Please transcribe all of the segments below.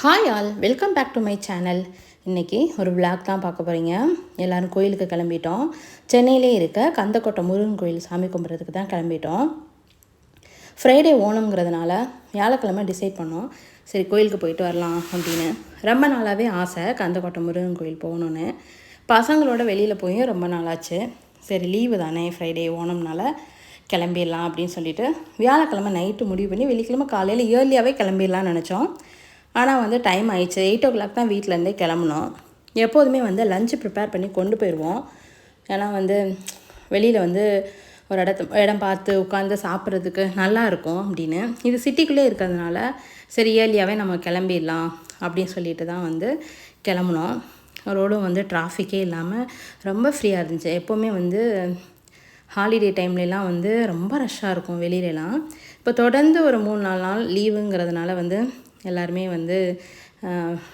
Hi all welcome back to my channel இன்றைக்கி ஒரு vlog தான் பார்க்க போகிறீங்க எல்லோரும் கோயிலுக்கு கிளம்பிட்டோம். சென்னையிலே இருக்க கந்தக்கோட்டை முருகன் கோயில் சாமி கும்பிட்றதுக்கு தான் கிளம்பிட்டோம். ஃப்ரைடே ஓணம்ங்கிறதுனால வியாழக்கிழமை டிசைட் பண்ணோம். சரி கோயிலுக்கு போயிட்டு வரலாம் அப்படின்னு. ரொம்ப நாளாகவே ஆசை கந்தக்கோட்டை முருகன் கோயில் போகணுன்னு பசங்களோட வெளியில் போய் ரொம்ப நாளாச்சு. சரி லீவு தானே ஃப்ரைடே ஓணம்னால கிளம்பிடலாம் அப்படின்னு சொல்லிட்டு வியாழக்கிழமை நைட்டு முடிவு பண்ணி வெள்ளிக்கிழமை காலையில் இயர்லியாகவே கிளம்பிடலாம்னு நினச்சோம். ஆனால் வந்து டைம் ஆயிடுச்சு. எயிட் ஓ கிளாக் தான் வீட்டிலேருந்தே கிளம்புனோம். எப்போதுமே வந்து லஞ்சு ப்ரிப்பேர் பண்ணி கொண்டு போயிடுவோம் ஏன்னா வந்து வெளியில் வந்து ஒரு இடத்து இடம் பார்த்து உட்காந்து சாப்பிட்றதுக்கு நல்லா இருக்கும் அப்படின்னு. இது சிட்டிக்குள்ளே இருக்கிறதுனால சரி ஏர்லியாகவே நம்ம கிளம்பிடலாம் அப்படின்னு சொல்லிட்டு தான் வந்து கிளம்புனோம். ரோடும் வந்து டிராஃபிக்கே இல்லாமல் ரொம்ப ஃப்ரீயாக இருந்துச்சு. எப்போவுமே வந்து ஹாலிடே டைம்லலாம் வந்து ரொம்ப ரஷ்ஷாக இருக்கும் வெளியிலலாம். இப்போ தொடர்ந்து ஒரு மூணு நாலு நாள் லீவுங்கிறதுனால வந்து எல்லாருமே வந்து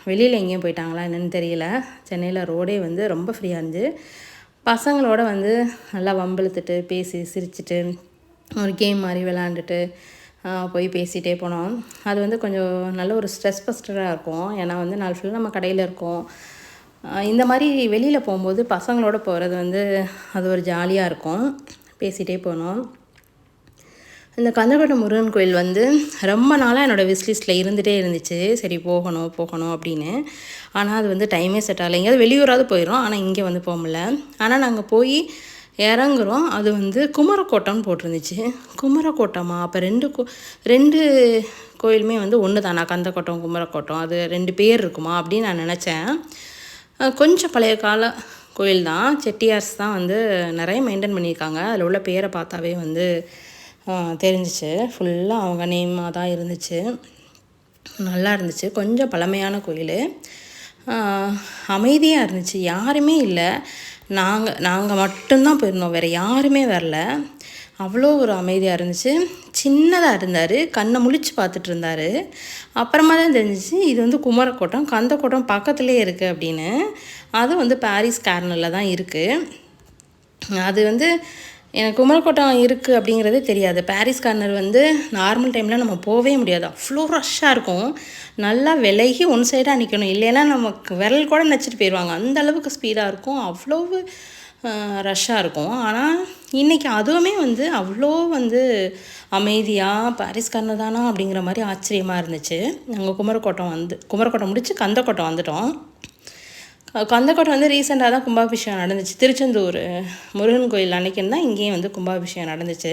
வெளியில் எங்கேயும் போயிட்டாங்களா என்னென்னு தெரியல. சென்னையில் ரோடே வந்து ரொம்ப ஃப்ரீயாக இருந்துச்சு. பசங்களோட வந்து நல்லா வம்பிழுத்துட்டு பேசி சிரிச்சிட்டு ஒரு கேம் மாதிரி விளாண்டுட்டு போய் பேசிகிட்டே போனோம். அது வந்து கொஞ்சம் நல்ல ஒரு ஸ்ட்ரெஸ் பஸ்டராக இருக்கும். ஏன்னா வந்து நாள் ஃபுல்லாக நம்ம கடையில் இருக்கோம். இந்த மாதிரி வெளியில் போகும்போது பசங்களோட போகிறது வந்து அது ஒரு ஜாலியாக இருக்கும். பேசிகிட்டே போனோம். இந்த கந்தக்கோட்டை முருகன் கோயில் வந்து ரொம்ப நாளாக என்னோடய விஸ்லிஸ்ட்டில் இருந்துகிட்டே இருந்துச்சு. சரி போகணும் போகணும் அப்படின்னு. ஆனால் அது வந்து டைமே செட் ஆகலை. எங்கேயாவது வெளியூராவது போயிடும் ஆனால் இங்கே வந்து போக முடில ஆனால் நாங்கள் போய் இறங்குறோம். அது வந்து குமரக்கோட்டம்னு போட்டிருந்துச்சு. குமரக்கோட்டமா? அப்போ ரெண்டு கோ ரெண்டு கோயிலுமே வந்து ஒன்று தானா? கந்தக்கோட்டம் குமரக்கோட்டம். அது ரெண்டு பேர் இருக்குமா? அப்படின்னு நான் நினச்சேன். கொஞ்சம் பழைய கால கோயில் தான். செட்டியார்ஸ் தான் வந்து நிறைய மெயின்டைன் பண்ணியிருக்காங்க. அதில் உள்ள பேரை பார்த்தாவே வந்து தெரிஞ்சிச்சு. ஃபுல்லாக அவங்க நேமாக தான் இருந்துச்சு. நல்லா இருந்துச்சு. கொஞ்சம் பழமையான கோயில். அமைதியாக இருந்துச்சு. யாருமே இல்லை. நாங்கள் நாங்கள் மட்டும்தான் போயிருந்தோம். வேறு யாருமே வரல. அவ்வளோ ஒரு அமைதியாக இருந்துச்சு. சின்னதாக இருந்தார். கண்ணை முழிச்சு பார்த்துட்டு இருந்தார். அப்புறமா தான் தெரிஞ்சிச்சு இது வந்து குமரக்கோட்டம். கந்தக்கோட்டம் பக்கத்துலேயே இருக்குது அப்படின்னு. அது வந்து பாரிஸ் கார்னரில் தான் இருக்குது அது வந்து எனக்கு குமரக்கோட்டம் இருக்குது அப்படிங்கிறதே தெரியாது. பாரிஸ் கார்னர் வந்து நார்மல் டைமில் நம்ம போகவே முடியாது. அவ்வளோ ரஷ்ஷாக இருக்கும். நல்லா விலகி ஒன் சைடாக நிற்கணும் இல்லைன்னா நமக்கு விரல் கூட நச்சுட்டு போயிடுவாங்க அந்த அளவுக்கு ஸ்பீடாக இருக்கும். அவ்வளோ ரஷ்ஷாக இருக்கும். ஆனால் இன்றைக்கி அதுவுமே வந்து அவ்வளோ வந்து அமைதியாக பாரிஸ் கார்னர் தானா அப்படிங்கிற மாதிரி ஆச்சரியமாக இருந்துச்சு. நாங்கள் குமரக்கோட்டம் வந்து குமரக்கோட்டம் முடித்து கந்தக்கோட்டம் வந்துட்டோம். கந்தக்கோட்டை வந்து ரீசெண்டாக தான் கும்பாபிஷேகம் நடந்துச்சு. திருச்செந்தூர் முருகன் கோயில் அன்னைக்குன்னு தான் இங்கேயும் வந்து கும்பாபிஷேகம் நடந்துச்சு.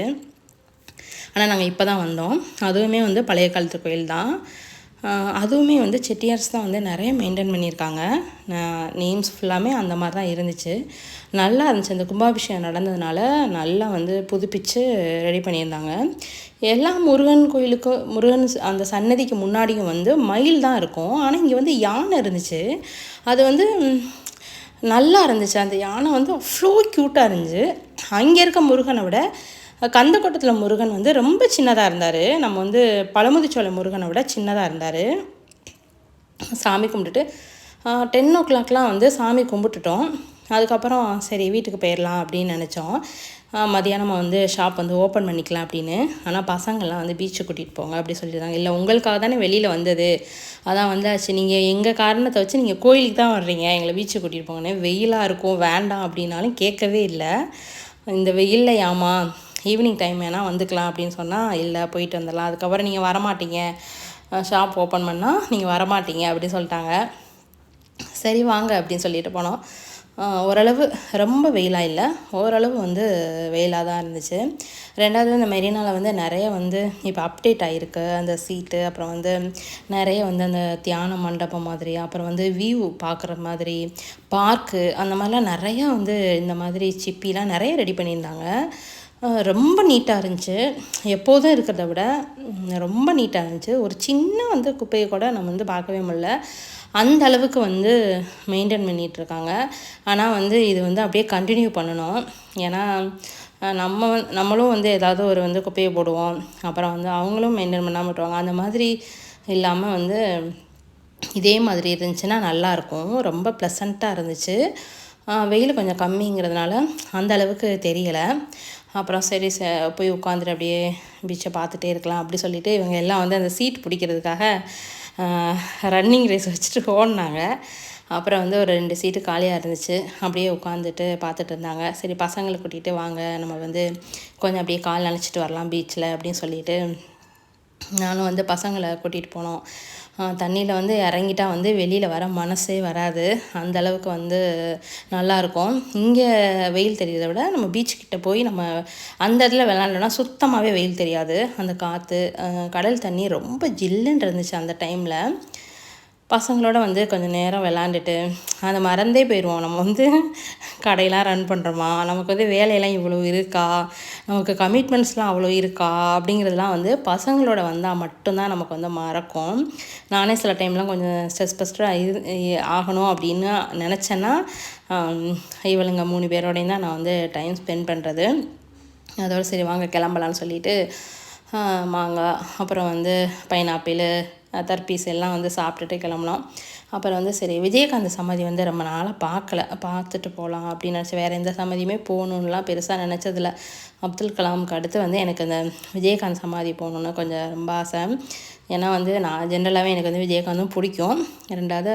ஆனால் நாங்கள் இப்போ தான் வந்தோம். அதுவுமே வந்து பழைய காலத்து கோயில் தான். அதுவுமே வந்து செட்டியார்ஸ் தான் வந்து நிறைய மெயின்டைன் பண்ணியிருக்காங்க. நேம்ஸ் ஃபுல்லாமே அந்த மாதிரி தான் இருந்துச்சு. நல்லா இருந்துச்சு. அந்த கும்பாபிஷேகம் நடந்ததுனால நல்லா வந்து புதுப்பிச்சு ரெடி பண்ணியிருந்தாங்க. எல்லா முருகன் கோயிலுக்கு முருகன் அந்த சன்னதிக்கு முன்னாடியும் வந்து மயில் தான் இருக்கும். ஆனால் இங்கே வந்து யானை இருந்துச்சு. அது வந்து நல்லா இருந்துச்சு. அந்த யானை வந்து அவ்வளோ க்யூட்டாக இருந்துச்சு. அங்கே இருக்க முருகனை விட கந்தக்கோட்டத்தில் முருகன் வந்து ரொம்ப சின்னதாக இருந்தார். நம்ம வந்து பழமுதிச்சோலை முருகனை விட சின்னதாக இருந்தார். சாமி கும்பிட்டுட்டு டென் ஓ கிளாக்லாம் வந்து சாமி கும்பிட்டுட்டோம். அதுக்கப்புறம் சரி வீட்டுக்கு போயிடலாம் அப்படின்னு நினச்சோம். மதியானமாக வந்து ஷாப் வந்து ஓப்பன் பண்ணிக்கலாம் அப்படின்னு. ஆனால் பசங்கள்லாம் வந்து பீச்சு கூட்டிகிட்டு போங்க அப்படி சொல்லியிருந்தாங்க இல்லை உங்களுக்காக தானே வெளியில் வந்தது. அதான் வந்தாச்சு. நீங்கள் எங்கள் காரணத்தை வச்சு நீங்கள் கோயிலுக்கு தான் வர்றீங்க. எங்களை பீச்சு கூட்டிகிட்டு போங்கன்னு. வெயிலாக இருக்கும் வேண்டாம் அப்படின்னாலும் கேட்கவே இல்லை. இந்த வெயிலில் ஏமா ஈவினிங் டைம் வேணால் வந்துக்கலாம் அப்படின்னு சொன்னால் இல்லை போயிட்டு வந்துடலாம். அதுக்கப்புறம் நீங்கள் வரமாட்டீங்க. ஷாப் ஓப்பன் பண்ணால் நீங்கள் வரமாட்டீங்க அப்படின்னு சொல்லிட்டாங்க. சரி வாங்க அப்படின்னு சொல்லிட்டு போனோம். ஓரளவு ரொம்ப வெயிலாக இல்லை. ஓரளவு வந்து வெயிலாக தான் இருந்துச்சு. ரெண்டாவது இந்த மெரினாவில் வந்து நிறைய வந்து இப்போ அப்டேட் ஆகிருக்கு அந்த சீட்டு அப்புறம் வந்து நிறைய வந்து அந்த தியான மண்டபம் மாதிரி அப்புறம் வந்து வியூ பார்க்குற மாதிரி பார்க்கு அந்த மாதிரிலாம் நிறையா வந்து இந்த மாதிரி சிப்பிலாம் நிறைய ரெடி பண்ணியிருந்தாங்க. ரொம்ப நீட்டாக இருந்துச்சு. எப்போதும் இருக்கிறத விட ரொம்ப நீட்டாக இருந்துச்சு. ஒரு சின்ன வந்து குப்பையை கூட நம்ம வந்து பார்க்கவே முடில அந்த அளவுக்கு வந்து மெயின்டைன் பண்ணிகிட்ருக்காங்க ஆனால் வந்து இது வந்து அப்படியே கண்டினியூ பண்ணணும். ஏன்னா நம்ம நம்மளும் வந்து ஏதாவது ஒரு வந்து குப்பையை போடுவோம். அப்புறம் வந்து அவங்களும் மெயின்டைன் பண்ணாமல் விட்டுருவாங்க. அந்த மாதிரி இல்லாமல் வந்து இதே மாதிரி இருந்துச்சுன்னா நல்லாயிருக்கும் ரொம்ப ப்ளசண்ட்டாக இருந்துச்சு. வெயில் கொஞ்சம் கம்மிங்கிறதுனால அந்த அளவுக்கு தெரியலை. அப்புறம் சரி ச போய் உட்காந்துட்டு அப்படியே பீச்சை பார்த்துட்டே இருக்கலாம் அப்படி சொல்லிட்டு இவங்க எல்லாம் வந்து அந்த சீட் பிடிக்கிறதுக்காக ரன்னிங் ரேஸ் வச்சுட்டு ஓடினாங்க. அப்புறம் வந்து ஒரு ரெண்டு சீட்டு காலியாக இருந்துச்சு. அப்படியே உட்காந்துட்டு பார்த்துட்டு இருந்தாங்க. சரி பசங்களை கூட்டிகிட்டு வாங்க நம்ம வந்து கொஞ்சம் அப்படியே கால் நினச்சிட்டு வரலாம் பீச்சில் அப்படின்னு சொல்லிட்டு நானும் வந்து பசங்களை கூட்டிகிட்டு போனோம். தண்ணியில் வந்து இறங்கிட்டா வந்து வெளியில் வர மனசே வராது. அந்த அளவுக்கு வந்து நல்லாயிருக்கும் இங்கே வெயில் தெரியுறத விட நம்ம பீச் கிட்டே போய் நம்ம அந்த இடத்துல விளாண்டோன்னா சுத்தமாகவே வெயில் தெரியாது. அந்த காற்று கடல் தண்ணி ரொம்ப ஜில்லுன்னு இருந்துச்சு அந்த டைமில் பசங்களோட வந்து கொஞ்சம் நேரம் விளாண்டுட்டு அதை மறந்தே போயிடுவோம். நம்ம வந்து கடையெல்லாம் ரன் பண்ணுறோமா நமக்கு வந்து வேலையெல்லாம் இவ்வளோ இருக்கா? நமக்கு கமிட்மெண்ட்ஸ்லாம் அவ்வளோ இருக்கா? அப்படிங்கிறதுலாம் வந்து பசங்களோட வந்தால் மட்டும்தான் நமக்கு வந்து மறக்கும். நானே சில டைம்லாம் கொஞ்சம் ஸ்ட்ரெஸ் ஃபஸ்ட்டாக இரு ஆகணும் அப்படின்னு நினச்சேன்னா இவளுங்க மூணு பேரோடையும் தான் நான் வந்து டைம் ஸ்பெண்ட் பண்ணுறது அதோடு சரி வாங்க கிளம்பலான்னு சொல்லிட்டு மாங்காய் அப்புறம் வந்து பைனாப்பிள் தர்பீஸ் எல்லாம் வந்து சாப்பிட்டுட்டு கிளம்புனோம். அப்புறம் வந்து சரி விஜயகாந்த் சமாதி வந்து ரொம்ப நாளாக பார்க்கல. பார்த்துட்டு போகலாம் அப்படின்னு நினச்சி வேறு எந்த சமாதியுமே போகணுன்னுலாம் பெருசாக நினச்சதில்ல. அப்துல் கலாமுக்கு அடுத்து வந்து எனக்கு அந்த விஜயகாந்த் சமாதி போகணுன்னு கொஞ்சம் ரொம்ப ஆசை. ஏன்னா வந்து நான் ஜென்ரலாகவே எனக்கு வந்து விஜயகாந்தும் பிடிக்கும். ரெண்டாவது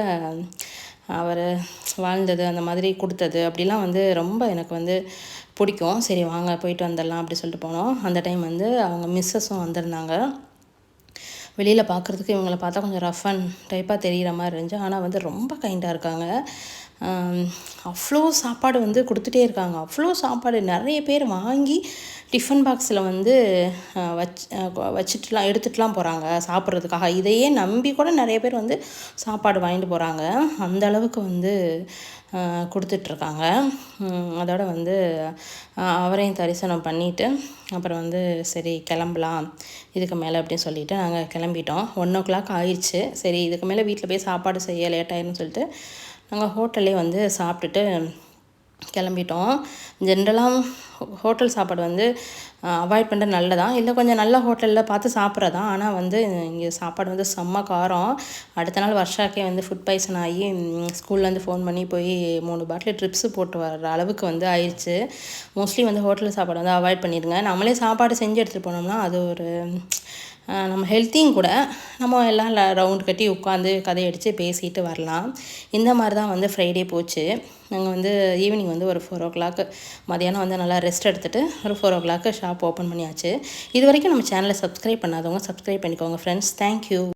அவர் வாழ்ந்தது அந்த மாதிரி கொடுத்தது அப்படிலாம் வந்து ரொம்ப எனக்கு வந்து பிடிக்கும். சரி வாங்க போயிட்டு வந்துடலாம் அப்படி சொல்லிட்டு போனோம். அந்த டைம் வந்து அவங்க மிஸ்ஸஸும் வந்திருந்தாங்க. வெளியில் பார்க்குறதுக்கு இவங்கள பார்த்தா கொஞ்சம் ரஃப் அண்ட் டைப்பாக தெரிகிற மாதிரி இருந்துச்சு. ஆனால் வந்து ரொம்ப கைண்டாக இருக்காங்க. அவ்வளோ சாப்பாடு வந்து கொடுத்துட்டே இருக்காங்க. அவ்வளோ சாப்பாடு நிறைய பேர் வாங்கி டிஃபன் பாக்ஸில் வந்து வச்சு வச்சுட்டுலாம் எடுத்துகிட்டுலாம் போகிறாங்க சாப்பிட்றதுக்காக. இதையே நம்பி கூட நிறைய பேர் வந்து சாப்பாடு வாங்கிட்டு போகிறாங்க அந்த அளவுக்கு வந்து கொடுத்துட்ருக்காங்க. அதோட வந்து அவரையும் தரிசனம் பண்ணிவிட்டு அப்புறம் வந்து சரி கிளம்பலாம் இதுக்கு மேலே அப்படின்னு சொல்லிவிட்டு நாங்கள் கிளம்பிட்டோம். ஒன் ஓ கிளாக் ஆயிடுச்சு. சரி இதுக்கு மேலே வீட்டில் போய் சாப்பாடு செய்ய லேட் ஆயிருன்னு சொல்லிட்டு நாங்கள் ஹோட்டல்லே வந்து சாப்பிட்டுட்டு கிளம்பிட்டோம். ஜென்ரலாக ஹோட்டல் சாப்பாடு வந்து அவாய்ட் பண்ணுறது நல்லதான் இல்லை கொஞ்சம் நல்ல ஹோட்டலில் பார்த்து சாப்பிட்றதான் ஆனால் வந்து இங்கே சாப்பாடு வந்து செம்ம காரம். அடுத்த நாள் வருஷாக்கே வந்து ஃபுட் பாய்சன் ஆகி ஸ்கூல்லேருந்து ஃபோன் பண்ணி போய் மூணு பாட்டில் ட்ரிப்ஸு போட்டு வர்ற அளவுக்கு வந்து ஆயிடுச்சு மோஸ்ட்லி வந்து ஹோட்டல் சாப்பாடு வந்து அவாய்ட் பண்ணிடுங்க. நம்மளே சாப்பாடு செஞ்சு எடுத்துகிட்டு போனோம்னா அது ஒரு நம்ம ஹெல்த்தியும் கூட நம்ம எல்லாம் ரவுண்ட் கட்டி உட்காந்து கதையடித்து பேசிட்டு வரலாம். இந்த மாதிரி தான் வந்து ஃப்ரைடே போச்சு. நாங்கள் வந்து ஈவினிங் வந்து ஒரு ஃபோர் ஓ கிளாக்கு மதியானம் வந்து நல்லா ரெஸ்ட் எடுத்துகிட்டு ஒரு ஃபோர் ஓ கிளாக்கு ஷாப் ஓப்பன் பண்ணியாச்சு. இது வரைக்கும் நம்ம சேனலை சப்ஸ்கிரைப் பண்ணாதவங்க சப்ஸ்கிரைப் பண்ணிக்கோங்க ஃப்ரெண்ட்ஸ் தேங்க்யூ